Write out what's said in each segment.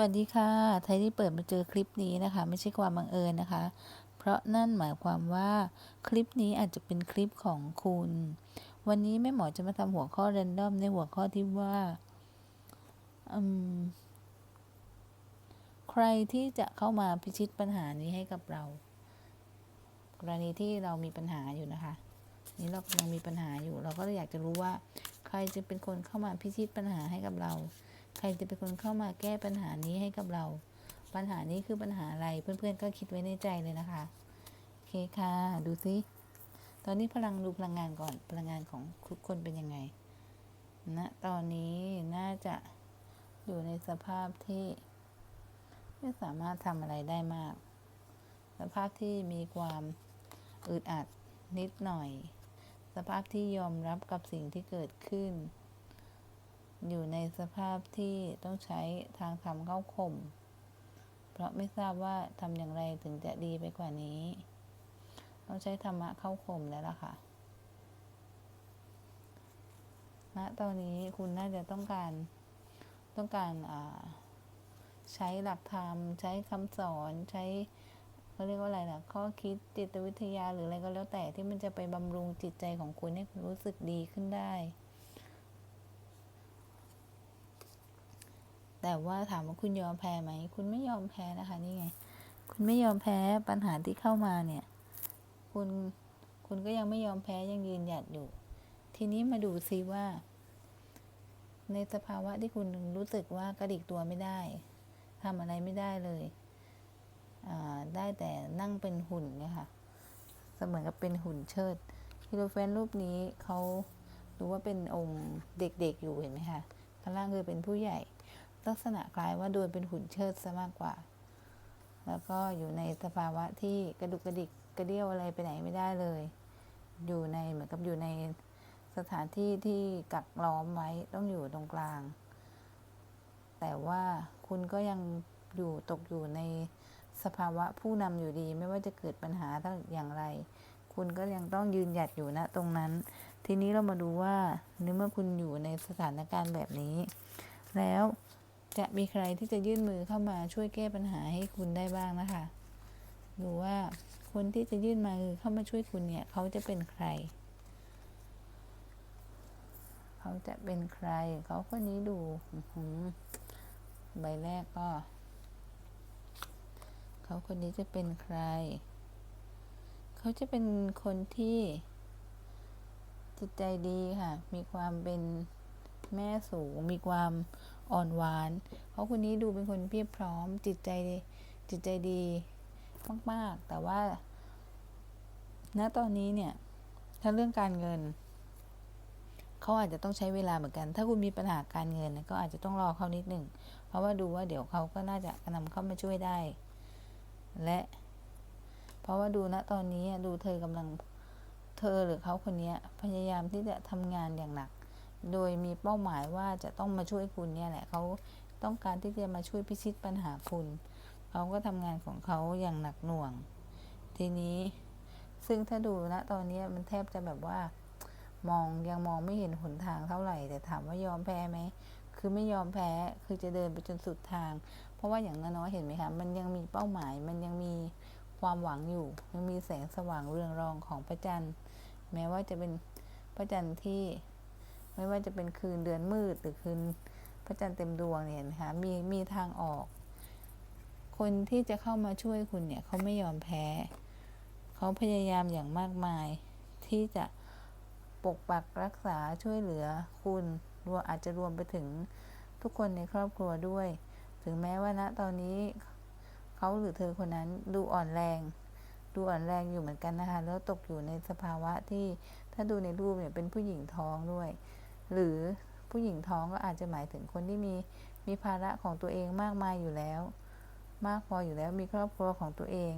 วัสดีค่ะ ไทยที่เปิดมาเจอคลิปนี้นะคะ ไม่ใช่ความบังเอิญนะคะ เพราะนั่นหมายความว่าคลิปนี้อาจจะเป็นคลิปของคุณ วันนี้แม่หมอจะมาทำหัวข้อ r รนดอมในหัวข้อที่ว่าใครที่จะเข้ามาพิชิตปัญหานี้ให้กับเรา กรณีที่เรามีปัญหาอยู่นะคะ นี่เรากำลังมีปัญหาอยู่ เราก็เลยอยากจะรู้ว่า ใครจะเป็นคนเข้ามาพิชิตปัญหาให้กับเรา ใครจะเป็นคนเข้ามาแก้ปัญหานี้ให้กับเรา ปัญหานี้คือปัญหาอะไรเพื่อนๆก็คิดไว้ในใจเลยนะคะโอเคค่ะ ดูซิตอนนี้พลังดูพลังงานก่อนพลังงานของทุกคนเป็นยังไงณนะตอนนี้น่าจะอยู่ในสภาพที่ไม่สามารถทำอะไรได้มาก สภาพที่มีความอึดอัดนิดหน่อย สภาพที่ยอมรับกับสิ่งที่เกิดขึ้น อยู่ในสภาพที่ต้องใช้ทางธรรมเข้าข่ม เพราะไม่ทราบว่าทำอย่างไรถึงจะดีไปกว่านี้ ต้องใช้ธรรมะเข้าข่มแล้วล่ะค่ะณตอนนี้คุณน่าจะต้องการต้องการใช้หลักธรรม ใช้คำสอนใช้เขาเรียกว่าอะไรนะข้อคิดจิตวิทยาหรืออะไรก็แล้วแต่ที่มันจะไปบำรุงจิตใจของคุณให้คุณรู้สึกดีขึ้นได้ แต่ว่าถามว่าคุณยอมแพ้ไหม คุณไม่ยอมแพ้นะคะนี่ไง คุณไม่ยอมแพ้ปัญหาที่เข้ามาเนี่ย คุณคุณก็ยังไม่ยอมแพ้ยังยืนหยัดอยู่ ทีนี้มาดูซิว่า ในสภาวะที่คุณรู้สึกว่ากระดิกตัวไม่ได้ทำอะไรไม่ได้เลย ได้แต่นั่งเป็นหุ่นเนี่ยค่ะ เสมือนกับเป็นหุ่นเชิดฮิโรเฟนรูปนี้เขาดูว่าเป็นองค์เด็กๆอยู่เห็นไหมคะข้างล่างคือเป็นผู้ใหญ่ ลักษณะคล้ายว่าโดนเป็นหุ่นเชิดซะมากกว่า แล้วก็อยู่ในสภาวะที่กระดุกกระดิกกระเดี่ยวอะไรไปไหนไม่ได้เลย อยู่ในเหมือนกับอยู่ในสถานที่ที่กักล้อมไว้ต้องอยู่ตรงกลาง แต่ว่าคุณก็ยังอยู่ตกอยู่ในสภาวะผู้นำอยู่ดี ไม่ว่าจะเกิดปัญหาทั้งอย่างไร คุณก็ยังต้องยืนหยัดอยู่ณตรงนั้น ทีนี้เรามาดูว่าในเมื่อคุณอยู่ในสถานการณ์แบบนี้ แล้ว จะมีใครที่จะยื่นมือเข้ามาช่วยแก้ปัญหาให้คุณได้บ้างนะคะดูว่าคนที่จะยื่นมือเข้ามาช่วยคุณเนี่ย เขาจะเป็นใคร เขาจะเป็นใคร เขาคนนี้ดูใบแรกก็ เขาคนนี้จะเป็นใคร เขาจะเป็นคนที่จิตใจดีค่ะ มีความเป็นแม่สูง มีความ อ่อนหวานเขาะคนนี้ดูเป็นคนเพียบพร้อมจิตใจจิตใจดีมาก ๆ แต่ว่า ณตอนนี้เนี่ย ถ้าเรื่องการเงิน เขาอาจจะต้องใช้เวลาเหมือนกัน ถ้าคุณมีปัญหาการเงินก็อาจจะต้องรอเขานิดหนึ่ง เพราะว่าดูว่าเดี๋ยวเขาก็น่าจะนำเข้ามาช่วยได้ และ เพราะว่าดูณตอนนี้ดูเธอกำลังเธอหรือเขาคนนี้พยายามที่จะทำงานอย่างหนัก โดยมีเป้าหมายว่าจะต้องมาช่วยคุณเนี่ยแหละเขาต้องการที่จะมาช่วยพิชิตปัญหาคุณเขาก็ทำงานของเขาอย่างหนักหน่วง ทีนี้ซึ่งถ้าดูณตอนนี้มันแทบจะแบบว่า มองยังมองไม่เห็นหนทางเท่าไหร่ แต่ถามว่ายอมแพ้ไหมคือไม่ยอมแพ้คือจะเดินไปจนสุดทาง เพราะว่าอย่างน้อยเห็นไหมคะมันยังมีเป้าหมาย มันยังมีความหวังอยู่ยังมีแสงสว่างเรืองรองของพระจันทร์ แม้ว่าจะเป็นพระจันทร์ที่ ไม่ว่าจะเป็นคืนเดือนมืดหรือคืนพระจันทร์เต็มดวงเนี่ยนะคะมีมีทางออก คนที่จะเข้ามาช่วยคุณเนี่ยเขาไม่ยอมแพ้ เขาพยายามอย่างมากมาย ที่จะปกปักรักษาช่วยเหลือคุณรวมอาจจะรวมไปถึงทุกคนในครอบครัวด้วย ถึงแม้ว่าณตอนนี้เขาหรือเธอคนนั้นดูอ่อนแรง ดูอ่อนแรงอยู่เหมือนกันนะคะแล้วตกอยู่ในสภาวะที่ถ้าดูในรูปเนี่ยเป็นผู้หญิงท้องด้วย หรือผู้หญิงท้องก็อาจจะหมายถึงคนที่มีมีภาระของตัวเองมากมายอยู่แล้ว มากพออยู่แล้วมีครอบครัวของตัวเอง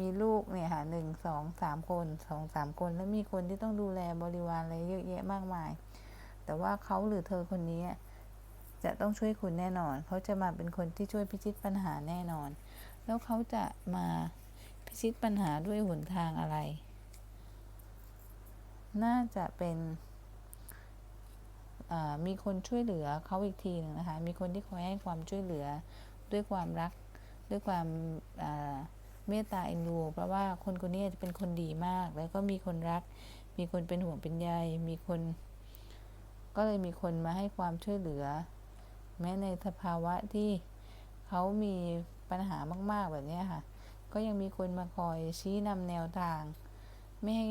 มีลูกเนี่ยค่ะหนึ่งสองสามคนสองสามคน แล้วมีคนที่ต้องดูแลบริวารอะไรเยอะแยะมากมาย แต่ว่าเขาหรือเธอคนนี้จะต้องช่วยคุณแน่นอน เขาจะมาเป็นคนที่ช่วยพิชิตปัญหาแน่นอน แล้วเขาจะมาพิชิตปัญหาด้วยหนทางอะไร น่าจะเป็น มีคนช่วยเหลือเขาอีกทีหนึ่งนะคะ มีคนที่คอยให้ความช่วยเหลือด้วยความรัก ด้วยความเมตตาเอ็นดู เพราะว่าคนคนนี้จะเป็นคนดีมาก แล้วก็มีคนรัก มีคนเป็นห่วงเป็นใย มีคน ก็เลยมีคนมาให้ความช่วยเหลือ แม้ในสภาวะที่เขามีปัญหามาก ๆ แบบนี้ค่ะ ก็ยังมีคนมาคอยชี้นำแนวทาง ไม่ให้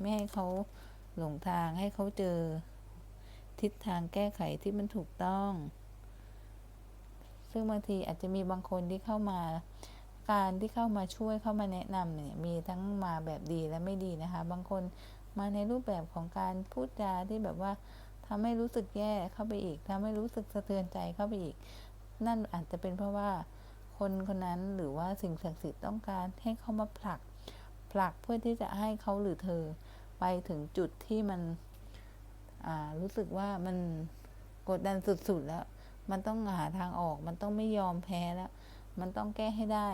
ไม่ให้เขาหลงทาง ให้เขาเจอ ทิศทางแก้ไขที่มันถูกต้อง ซึ่งบางทีอาจจะมีบางคนที่เข้ามา การที่เข้ามาช่วยเข้ามาแนะนำเนี่ยมีทั้งมาแบบดีและไม่ดีนะคะ บางคนมาในรูปแบบของการพูดจาที่แบบว่าทำให้รู้สึกแย่เข้าไปอีกทำให้รู้สึกสะเทือนใจเข้าไปอีก นั่นอาจจะเป็นเพราะว่าคนคนนั้นหรือว่าสิ่งศักดิ์สิทธิ์ต้องการให้เขามาผลักผลักเพื่อที่จะให้เขาหรือเธอไปถึงจุดที่มัน รู้สึกว่ามันกดดันสุดๆแล้ว มันต้องหาทางออก มันต้องไม่ยอมแพ้แล้ว มันต้องแก้ให้ได้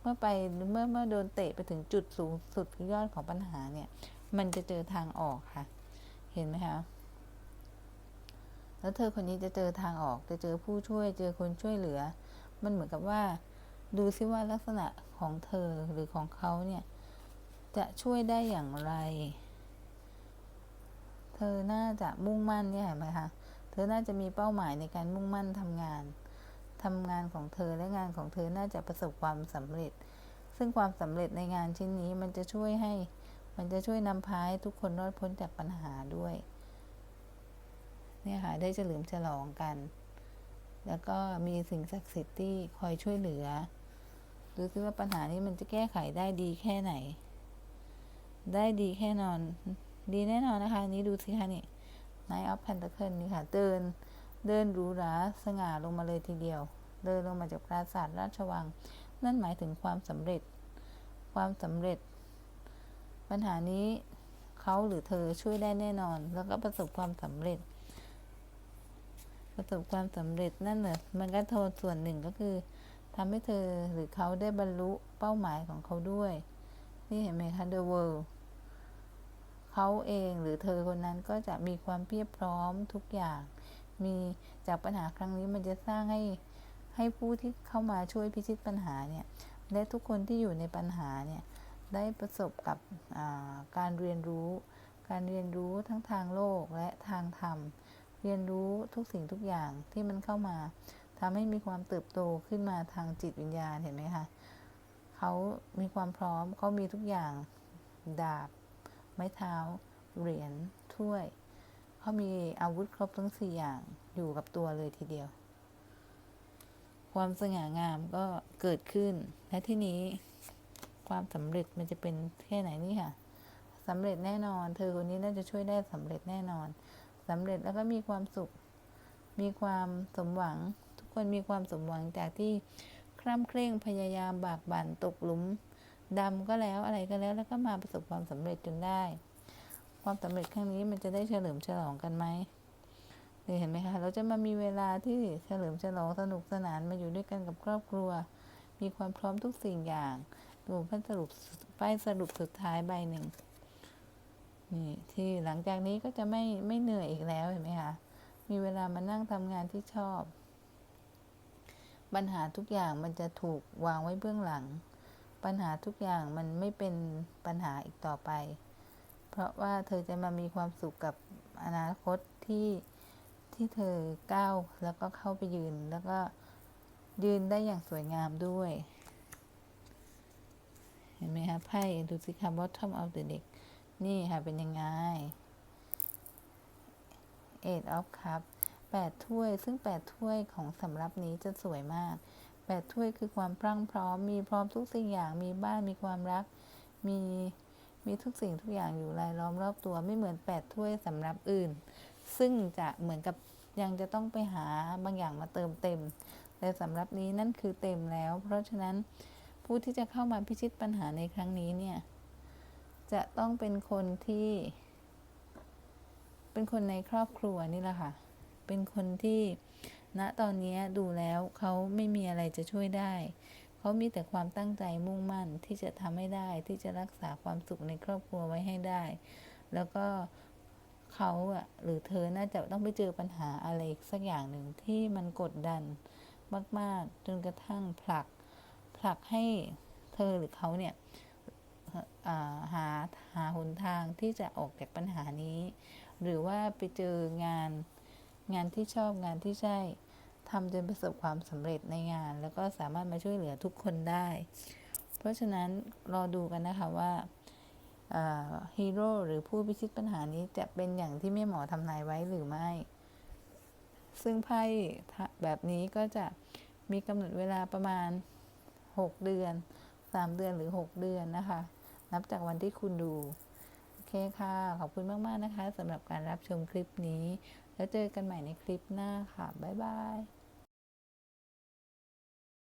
เมื่อไปเมื่อเมื่อโดนเตะไปถึงจุดสูงสุดยอดของปัญหาเนี่ย มันจะเจอทางออกค่ะ เห็นไหมคะแล้วเธอคนนี้จะเจอทางออก จะเจอผู้ช่วย เจอคนช่วยเหลือ มันเหมือนกับว่า ดูซิว่าลักษณะของเธอหรือของเขาเนี่ย จะช่วยได้อย่างไร อน่าจะมุ่งมั่นเนี่ยเห็นไหมคะ เธอน่าจะมีเป้าหมายในการมุ่งมั่นทำงานทำงานของเธอและงานของเธอน่าจะประสบความสำเร็จ ซึ่งความสำเร็จในงานชิ้นนี้มันจะช่วยให้ มันจะช่วยนำพาให้ทุกคนรอดพ้นจากปัญหาด้วย เนี่ยค่ะได้เฉลิมฉลองกัน แล้วก็มีสิ่งศักดิ์สิทธิ์ที่คอยช่วยเหลือ ดูซิว่าปัญหานี้มันจะแก้ไขได้ดีแค่ไหน ได้ดีแค่นอน ดีแน่นอนนะคะนี้ดูสิคะนี่ Knight of Pentacles นี่ค่ะ เดิน เดินหรูหราสง่าลงมาเลยทีเดียว เดินลงมาจากปราสาทราชวัง นั่นหมายถึงความสำเร็จ ความสำเร็จ ปัญหานี้เขาหรือเธอช่วยได้แน่นอน แล้วก็ประสบความสำเร็จ ประสบความสำเร็จนั่นเหรอมันก็โทษส่วนหนึ่งก็คือทำให้เธอหรือเขาได้บรรลุเป้าหมายของเขาด้วย นี่เห็นไหมคะ The World เขาเองหรือเธอคนนั้นก็จะมีความเพียบพร้อมทุกอย่าง มีจากปัญหาครั้งนี้มันจะสร้างให้ให้ผู้ที่เข้ามาช่วยพิชิตปัญหาเนี่ยและทุกคนที่อยู่ในปัญหาเนี่ยได้ประสบกับการเรียนรู้ การเรียนรู้ทั้งทางโลกและทางธรรม เรียนรู้ทุกสิ่งทุกอย่างที่มันเข้ามาทำให้มีความเติบโตขึ้นมาทางจิตวิญญาณเห็นไหมคะเขามีความพร้อมเขามีทุกอย่างดาบ ไม้เท้า เหรียญ ถ้วย เขามีอาวุธครบทั้งสี่อย่างอยู่กับตัวเลยทีเดียว ความสง่างามก็เกิดขึ้น และที่นี้ความสำเร็จมันจะเป็นแค่ไหนนี่ค่ะสำเร็จแน่นอน เธอคนนี้น่าจะช่วยได้สำเร็จแน่นอนสำเร็จแล้วก็มีความสุข มีความสมหวัง ทุกคนมีความสมหวังจากที่คร่ำเคร่งพยายามบากบั่นตกหลุม ดำก็แล้วอะไรก็แล้วแล้วก็มาประสบความสำเร็จจนได้ ความสำเร็จครั้งนี้มันจะได้เฉลิมฉลองกันไหมเห็นไหมคะ เราจะมามีเวลาที่เฉลิมฉลองสนุกสนานมาอยู่ด้วยกันกับครอบครัว มีความพร้อมทุกสิ่งอย่างดูพันสรุปป้ายสรุปสุดท้ายใบหนึ่งนี่ที่หลังจากนี้ก็จะไม่ไม่เหนื่อยอีกแล้วเห็นไหมคะ มีเวลามานั่งทำงานที่ชอบ ปัญหาทุกอย่างมันจะถูกวางไว้เบื้องหลัง ปัญหาทุกอย่างมันไม่เป็นปัญหาอีกต่อไป เพราะว่าเธอจะมามีความสุขกับอนาคตที่ที่เธอก้าวแล้วก็เข้าไปยืนแล้วก็ยืนได้อย่างสวยงามด้วย เห็นไหมคะไพ่ดูสิคะ bottom of the deck นี่ค่ะ เป็นยังไง eight of cup แปดถ้วยซึ่งแปดถ้วยของสำรับนี้จะสวยมาก แปดถ้วยคือความพรั่งพร้อม มีพร้อมทุกสิ่งอย่าง มีบ้าน มีความรัก มี มีทุกสิ่งทุกอย่างอยู่รายล้อมรอบตัว ไม่เหมือนแปดถ้วยสำหรับอื่น ซึ่งจะเหมือนกับยังจะต้องไปหาบางอย่างมาเติมเต็ม แต่สำหรับนี้นั่นคือเต็มแล้ว เพราะฉะนั้นผู้ที่จะเข้ามาพิชิตปัญหาในครั้งนี้เนี่ย จะต้องเป็นคนที่ เป็นคนในครอบครัวนี่แหละค่ะ เป็นคนที่ ณนะตอนนี้ดูแล้วเขาไม่มีอะไรจะช่วยได้ เขามีแต่ความตั้งใจมุ่งมั่นที่จะทำให้ได้ที่จะรักษาความสุขในครอบครัวไว้ให้ได้ แล้วก็เขาอะหรือเธอน่าจะต้องไปเจอปัญหาอะไรสักอย่างหนึ่งที่มันกดดันมาก ๆ จนกระทั่งผลักผลักให้เธอหรือเขาเนี่ยหาหาหนทางที่จะออกจากปัญหานี้ หรือว่าไปเจองาน งานที่ชอบงานที่ใช่ทำจนประสบความสำเร็จในงาน แล้วก็สามารถมาช่วยเหลือทุกคนได้ เพราะฉะนั้นรอดูกันนะคะว่าฮีโร่หรือผู้พิชิตปัญหานี้จะเป็นอย่างที่แม่หมอทำนายไว้หรือไม่ ซึ่งไพ่แบบนี้ก็จะมีกำหนดเวลาประมาณ 6 เดือน 3 เดือนหรือ 6 เดือนนะคะ นับจากวันที่คุณดู โอเคค่ะ ขอบคุณมาก ๆ นะคะสำหรับการรับชมคลิปนี้ แล้วเจอกันใหม่ในคลิปหน้าค่ะ บ๊ายบาย